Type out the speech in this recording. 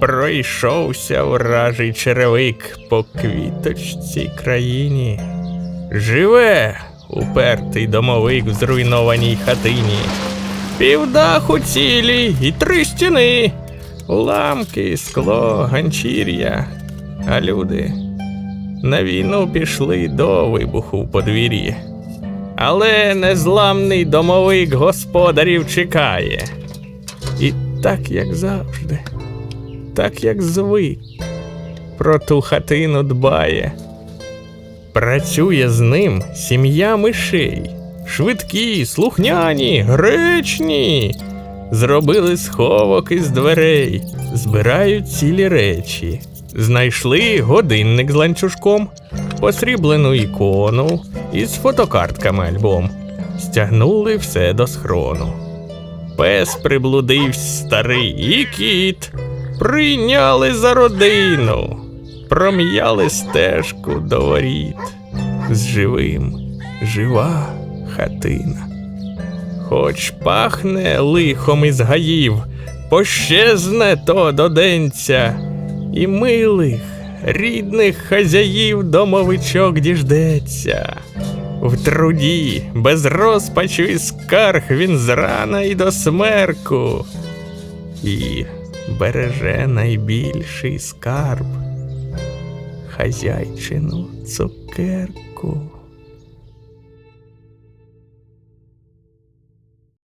Пройшовся вражий черевик по квіточці країні. Живе упертий домовик в зруйнованій хатині. Півдаху цілі і три стіни, уламки, скло, ганчір'я. А люди на війну пішли до вибуху в подвір'ї. Але незламний домовик господарів чекає. І так, як завжди, так як звик, про ту хатину дбає. Працює з ним сім'я мишей. Швидкі, слухняні, гречні. Зробили сховок із дверей, збирають цілі речі. Знайшли годинник з ланцюжком, посріблену ікону із фотокартками альбом. Стягнули все до схрону. Пес приблудився старий і кіт. Прийняли за родину, пром'яли стежку до воріт. З живим жива хатина. Хоч пахне лихом із гаїв, пощезне то доденця, і милих, рідних хазяїв домовичок діждеться. В труді, без розпачу і скарг він зрана і до смерку. І береже найбільший скарб хазяйчину цукерку.